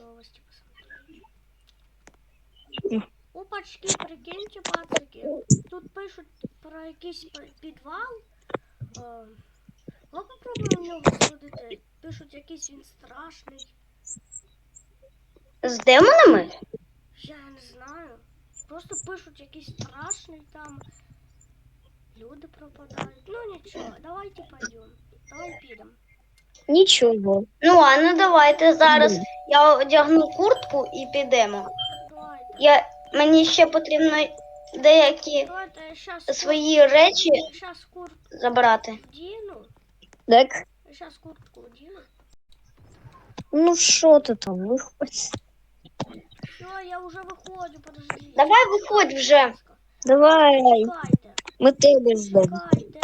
новости посмотреть. Опачки, прикиньте, пацики. Тут пишуть про якийсь підвал. Е, Ну, попробуємо в нього сходити. Пишуть якийсь він страшний. З демонами? Я не знаю. Просто пишуть якийсь страшний там. Люди пропадають. Ну нічого, давайте пойдем. Давай підемо. Нічого. Ну ладно, давайте зараз я одягну куртку і підемо. Я, мені ще потрібно деякі Давайте свої речі забрати. Так, Я щас куртку вдіну. ну що ти там виходь? Все, я вже виходжу, подожди. Давай виходь вже. Давай, ми тебе ждемо. чекайте.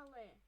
color.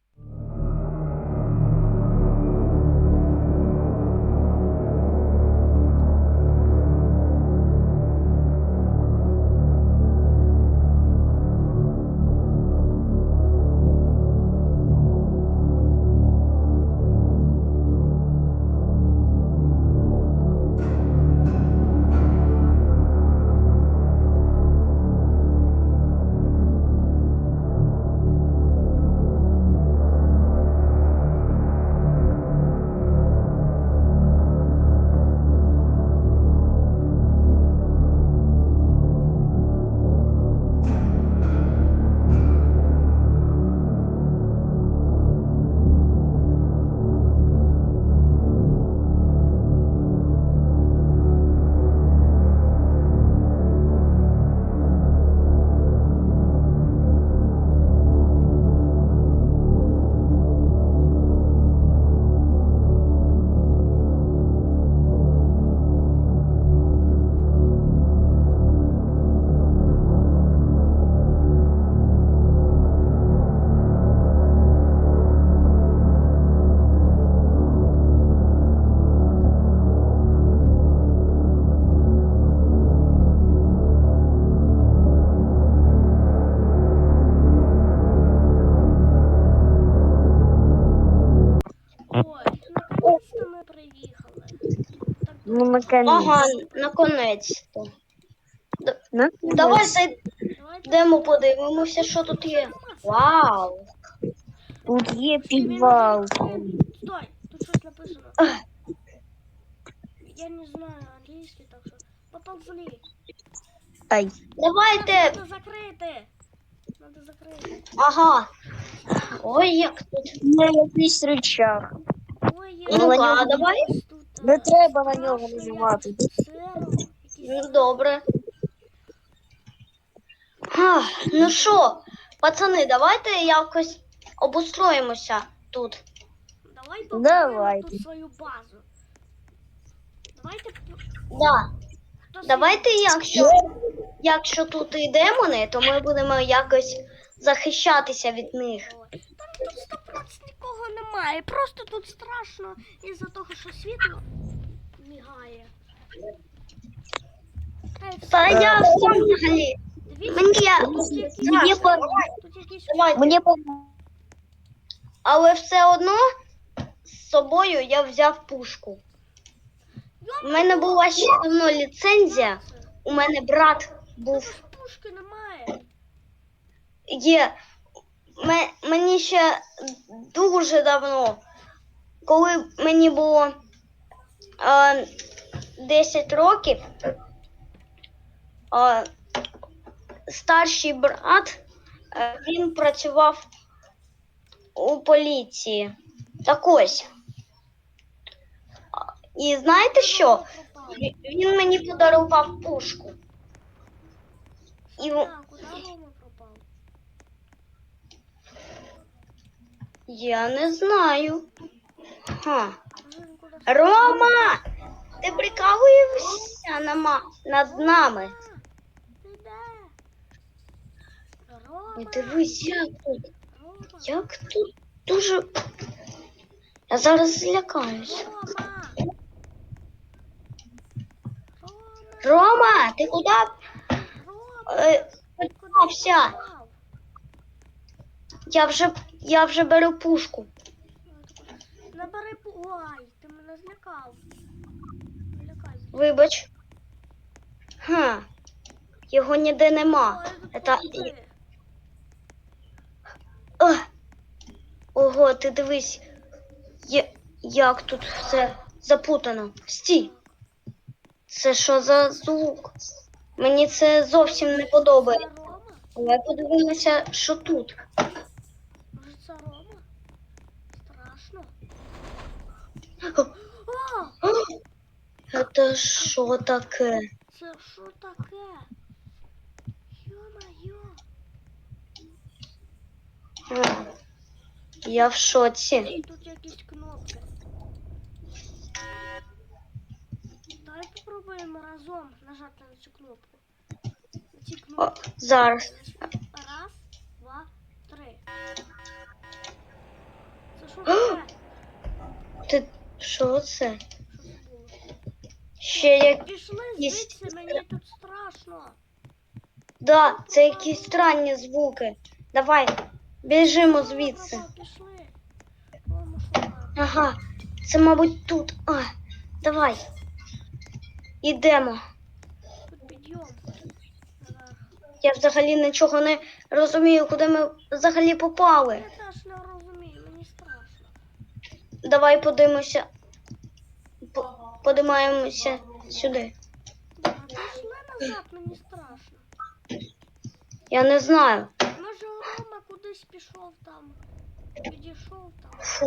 Ну, наконец. Ага, наконець-то. Наконец. Давай зайдемо, подивимося, що тут є. Вау! Тут є підвал. Стой, тут щось написано. Я не знаю англійський, так що поползли. Ай. Давайте. Надо закрити. Надо закрити. Ага. Ой, як тут. Є якийсь рычаг. Ой, я Ну, на нього давай. Не треба на нього нажимати. Ну, добре. Ах, ну що, пацани, давайте якось обустроїмося тут. Давай побудуємо Давайте. тут свою базу. Давайте Да. Давайте, якщо, якщо тут і демони, то ми будемо якось захищатися від них. Тут 100% нікого немає. Просто тут страшно із-за того, що світло мігає. Та я взагалі. Мені Мені Але все одно з собою я взяв пушку. У мене була ще давно ліцензія. У мене брат був пушки немає. є. Ме- Мені ще дуже давно, коли мені було е, 10 років, е, старший брат е, він працював у поліції. Так ось. І знаєте що? Він мені подарував пушку. І в- Так, куди Рома пропав? Я не знаю. Ха. Рома! Ти прикалуєшся на ма- над нами? Рома, Дивись, як тут. Як тут дуже. Я зараз злякаюсь. Рома. Рома, ти куди Рома, е? Я вже, я вже беру пушку. Набери. Ой, ти мене злякав. Вибач. Ха. Його ніде нема. Тут Це... О! Ого, ти дивись, є- як тут все запутано. Стій. Це що за звук? Мені це зовсім не подобається. Але подивимося, що тут. О, О, Це що таке? це що таке? Йо-моє. А, Я в шоці. І тут якісь кнопки. Давай попробуємо разом нажати на цю кнопку. На ці О, кнопки. зараз. Раз, два, три. Це що таке? Ти що це? Ще як. Пішли звідси, мені тут страшно. Да, це якісь странні звуки. Давай, біжимо звідси. Пішли. Ага, це, мабуть, тут. А, давай. Ідемо. Тут підйом. Я взагалі нічого не розумію, куди ми взагалі попали. Я теж не розумію, мені страшно. Давай подивимося. По- Подимаємося сюди. Пішли назад, мені страшно. Я не знаю. Може Рома кудись пішов там. Підійшов там. Фу,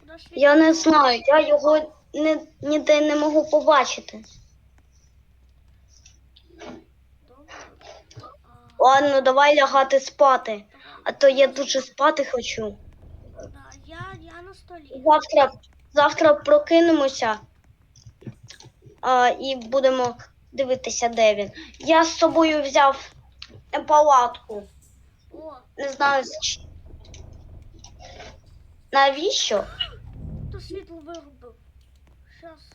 Кудись я не знаю, я його не, ніде не можу побачити. Добре. А, Ладно, давай лягати спати. А то я дуже спати хочу. Да, я, я на столі. Завтра, завтра прокинемося а, і будемо дивитися, де він. Я з собою взяв палатку. Не знаю, навіщо? то світло вирубив. Щас.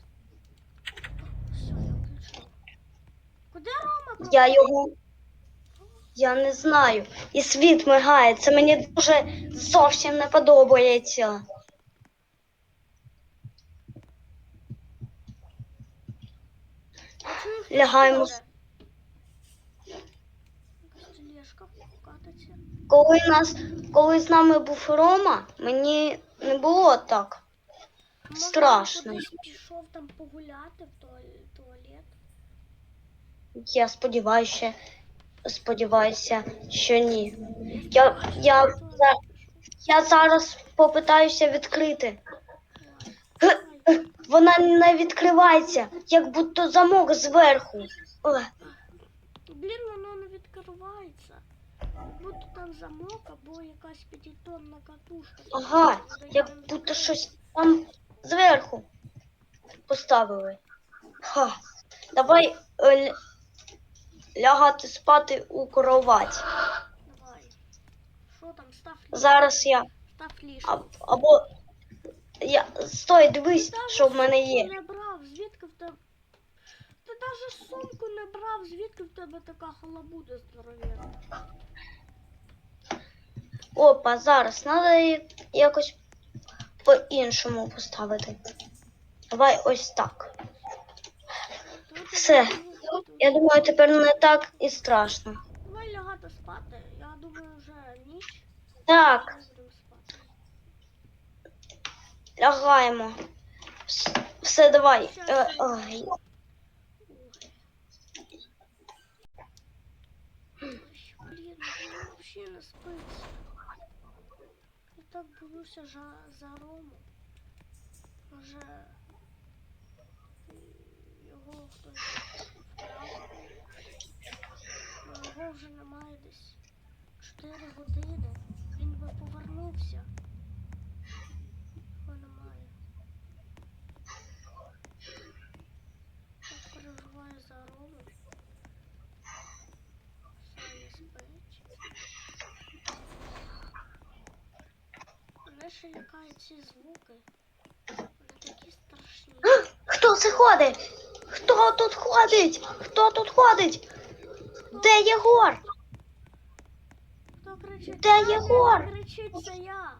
Все, я включив. Куди Рома? Я його. Я не знаю. І світ мигає. Це мені дуже зовсім не подобається. Я чую, хтось Лягаємо. Коли нас, коли з нами був Рома, мені не було так. Страшно. він пішов там погуляти в туалет. Я сподіваюся, сподіваюся, що ні. Я, я, я зараз попитаюся відкрити. Вона не відкривається, як будто замок зверху. Ой, Блін, воно не відкривається. Будто там замок або якась п'ятитонна катушка. Ага, як будто щось там зверху поставили. Ха. Давай е, лягати спати у кровать. Давай. Що там, став ліжко. Зараз я Став ліжко. або я стой, дивись, даже що в мене є. сумку не брав, звідки в тебе. Ти навіть сумку не брав, звідки в тебе така халабуда здоров'яна. Опа, зараз треба її якось по-іншому поставити. Давай ось так. Все. Я думаю, тепер не так і страшно. Давай лягати спати. Я думаю, вже ніч. Так. Лягаємо. Все, давай. Е, ой. Блін, не спиться. Я так боюся за, за Рому. Може його хтось вкрав. Ну, Його вже немає десь 4 години. Він би повернувся. Його немає. Я переживаю за Рому. Саня спить. Ще лякають ці звуки. Вони такі страшні. Хто це ходить? Хто тут ходить? Хто тут ходить? Де Єгор? Хто кричить? Де Єгор? Кричить, це я.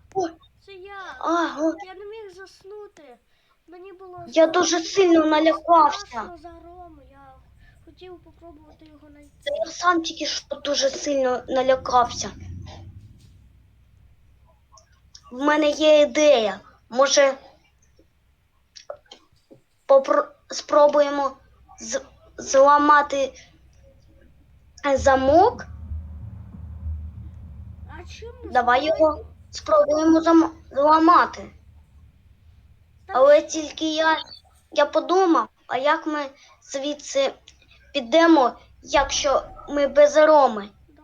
Це я. А, о, Я не міг заснути. Мені було Я дуже сильно налякався. страшно за Рому. Я хотів попробувати його знайти. я сам тільки що дуже сильно налякався. В мене є ідея. Може, попро... спробуємо з... зламати замок? А чим Давай його спробуємо зам... зламати. Але тільки я, я подумав, а як ми звідси підемо, якщо ми без роми? Да.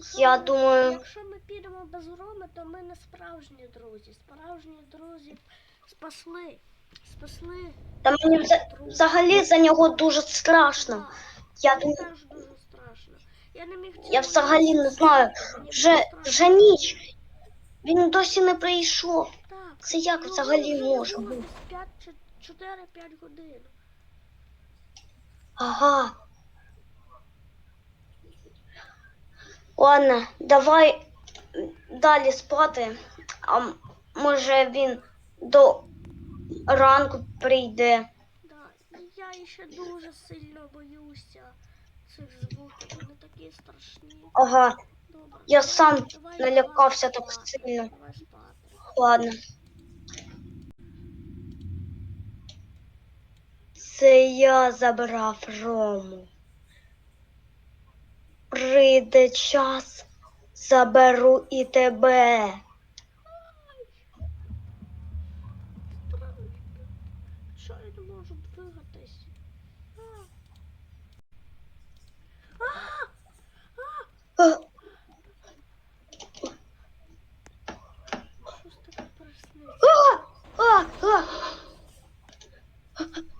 Якщо Я ми- думаю- Якщо ми підемо без Роми, то ми не справжні друзі. Справжні друзі спасли. Спасли. Та мені вза- взагалі за нього дуже страшно. Я думаю, теж дуже страшно. Я не міг я взагалі не знаю. Вже, вже ніч. Він досі не прийшов. Так. Це як Ну, взагалі може бути? десь п'ять чи 4-5 годин. Ага. Ладно, давай далі спати. А може він до ранку прийде. Да. Я ще дуже сильно боюся цих звуків. Вони такі страшні. Ага, Добре. Я сам давай налякався так спати, сильно. Давай ладно. Це я забрав Рому. Прийде час, заберу і тебе. Що я не можу двигатись?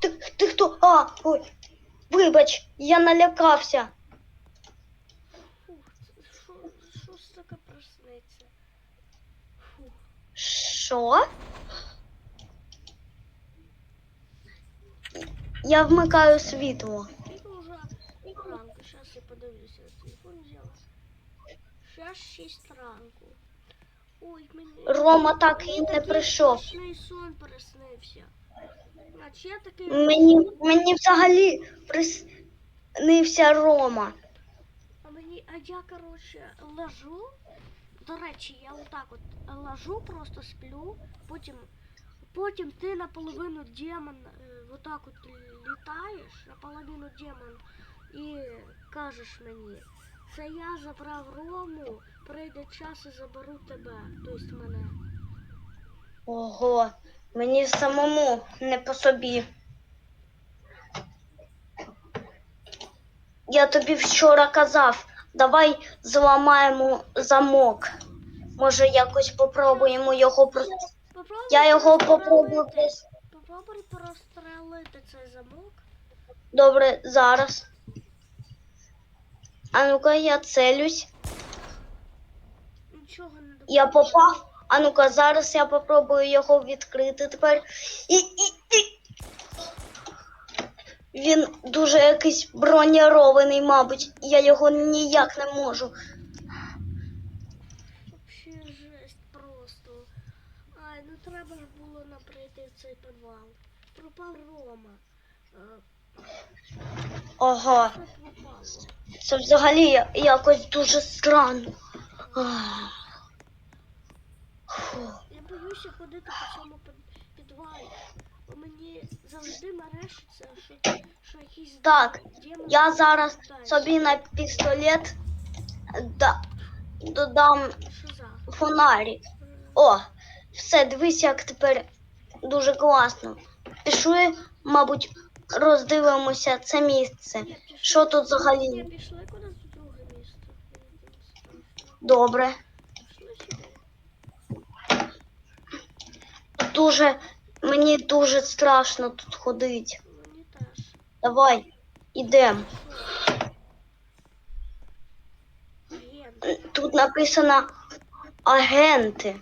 Ти, ти хто? А, ой. Вибач, я налякався. Фух, це що, щось таке присниться. Фух. Що? Я вмикаю світло. Вже ранку? Зараз я подивлюся телефон взяла. Зараз 6 ранку. Ой, мені... Рома так і не прийшов. страшний сон приснився. Значить, я такий... Мені, мені взагалі приснився Рома. А мені, а я, коротше, лежу. До речі, я отак от лежу, просто сплю, потім, потім ти наполовину демон, е, отак от літаєш, наполовину демон, і кажеш мені, це я забрав Рому, прийде час і заберу тебе, тобто мене. Ого, мені самому не по собі. Я тобі вчора казав, давай зламаємо замок. Може, якось попробуємо його про. Попробуй Я його прострелити- попробую. прос- Попробуй прострелити цей замок. Добре, зараз. А ну-ка, я целюсь. Нічого не. Я попав. А ну-ка, зараз я попробую його відкрити тепер. І, і, і. Він дуже якийсь бронірований, мабуть. Я його ніяк не можу. Вообще жесть просто. Ай, ну треба ж було нам цей підвал. Пропав Рома. Е, Ага, це взагалі якось дуже странно. Я боюся ходити по цьому підвалі. Мені завжди мерещиться, що, що якийсь Так, демон Я зараз собі на пістолет да, додам Що за? фонарик. О, все, дивись, як тепер дуже класно. Пішли, мабуть, роздивимося це місце. ні, пішли- Що тут взагалі? Ні, пішли кудись в друге страшно. Добре. Пішли сюди. Дуже, мені дуже страшно тут ходити. Давай, ідемо. Тут написано агенти.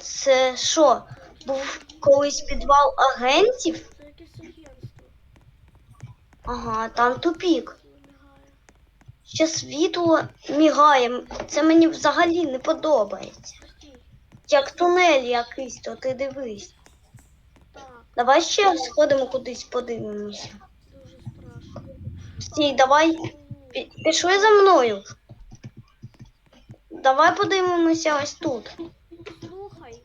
Це що? Був колись підвал агентів? Ага, там тупік. Ще світло мігає. Це мені взагалі не подобається. Як тунель якийсь, то ти дивись. Давай ще сходимо кудись подивимося. Стій, давай пішли за мною. Давай подивимося ось тут. Слухай,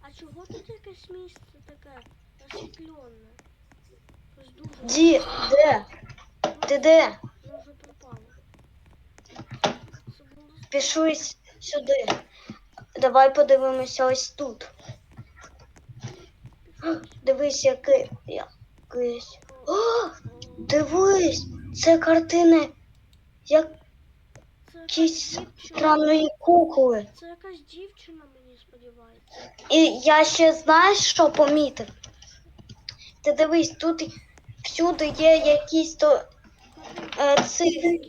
а чого тут якесь місце таке освітлене? Ді, де? Ти де? Пішли сюди. Давай подивимося ось тут. Дивись, який якийсь. О, дивись, це картини якісь странної кукли. Це якась дівчина, мені сподівається. І я ще знаєш, що помітив? Ти дивись, тут всюди є якісь то е, цифри.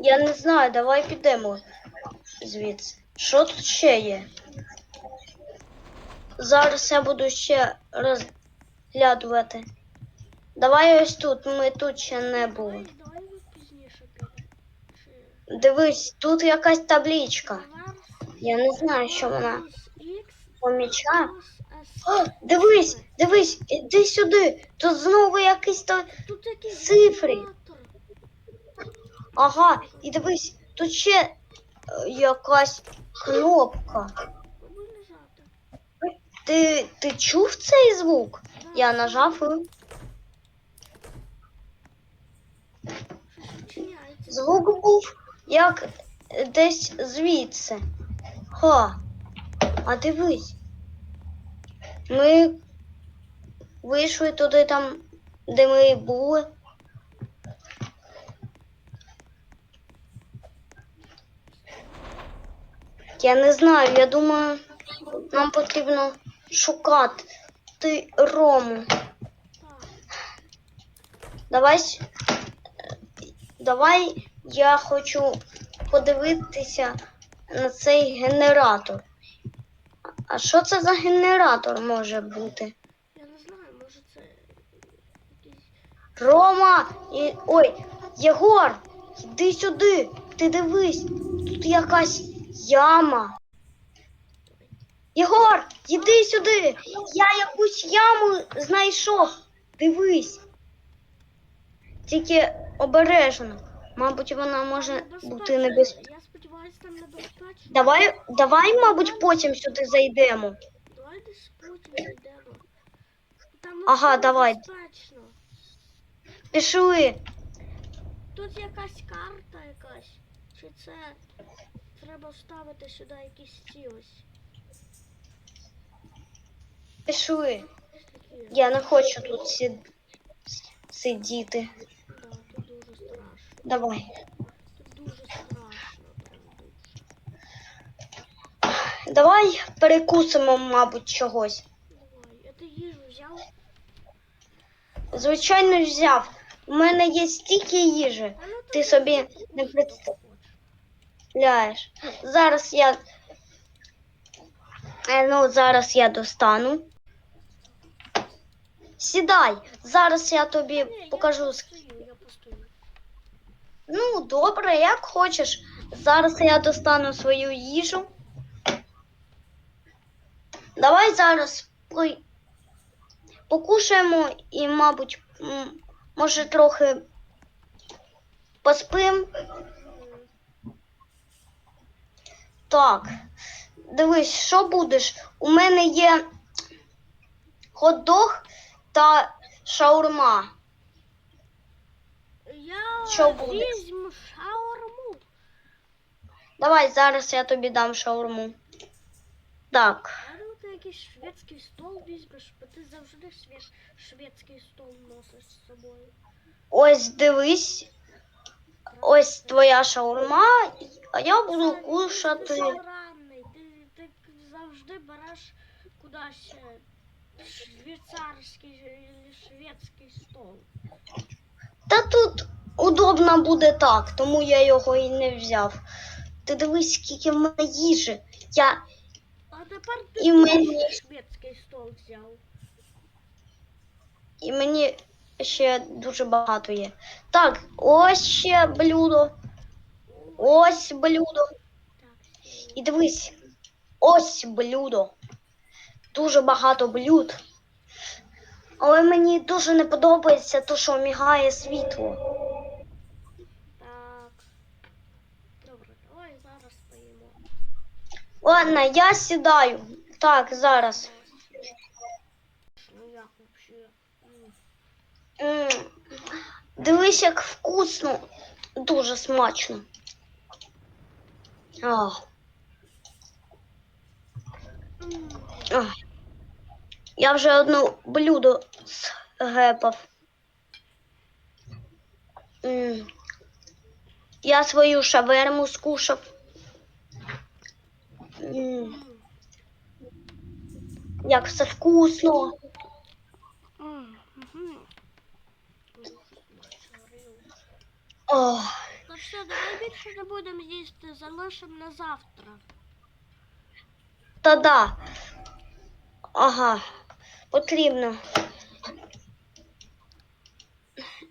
Я не знаю, давай підемо звідси. Що тут ще є? Зараз я буду ще розглядувати. Давай ось тут, ми тут ще не були. Дивись, тут якась табличка. Я не знаю, що вона plus О, дивись, дивись, іди сюди. Тут знову якийсь то. Цифри. Ага, і дивись, тут ще якась кнопка. Ти, ти чув цей звук? Я нажав звук був як десь звідси. Ха. А дивись. Ми вийшли туди там, де ми були. Я не знаю, я думаю, нам потрібно шукати Рому. Давай, давай я хочу подивитися на цей генератор. А що це за генератор може бути? Я не знаю, може це якийсь. Рома! І... Ой, Єгор! Йди сюди! Ти дивись! Тут якась яма. Єгор, йди сюди! Я якусь яму знайшов. Дивись. Тільки обережно. Мабуть, вона може бути небезпечна. Я сподіваюся, там небезпечно. Давай, давай, мабуть, потім сюди зайдемо. Давай десь потім зайдемо. Там Ага, давай. небезпечно. Пішли. Тут якась карта якась. Чи це треба вставити сюди якісь ці ось. Пішли. Я не хочу тут сі... сидіти. Да, тут дуже страшно. Давай. Тут дуже страшно. Давай перекусимо, мабуть, чогось. Давай. Я ти їжу взяв. Звичайно, взяв. У мене є стільки їжі. Ну, Ти собі не що представляєш. Зараз я. Е, Ну, зараз я достану. Сідай. Зараз я тобі. Покажу. Ну, добре, як хочеш. Зараз я достану свою їжу. Давай зараз по- покушаємо і, мабуть, може трохи поспим. Так. Дивись, що будеш? У мене є хот-дог та шаурма. Я Що буде? візьму шаурму. Давай зараз я тобі дам шаурму. Так. Ну ти якийсь шведський стол візьмеш, бо ти завжди швед... шведський стол носиш з собою. Ось дивись. Ось твоя шаурма, а я буду Це- Ти кушати. сранний, ти, ти завжди береш кудись е, швейцарський шведський стол. Та тут удобно буде так, тому я його і не взяв. Ти дивись, скільки в мене їжі. Я А тепер ти І мені- шведський стол взяв. і мені ще дуже багато є. Так, ось ще блюдо. Ось блюдо. І дивись, ось блюдо. Дуже багато блюд. Але мені дуже не подобається те, що мігає світло. Так. Добре, давай зараз поїмо. Ладно, я сідаю. Так, зараз. Ну як. М, Дивись, як вкусно. Дуже смачно. А, М. Я вже одну блюдо згепав. М. Я свою шаверму скушав. Як все вкусно. М. Мгм. Шарил. О, Та все, давай більше не будемо їсти, залишимо на завтра. та да. Ага, потрібно.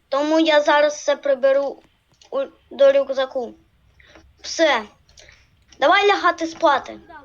Тому я зараз все приберу до рюкзаку. Все. Давай лягати спати. Да,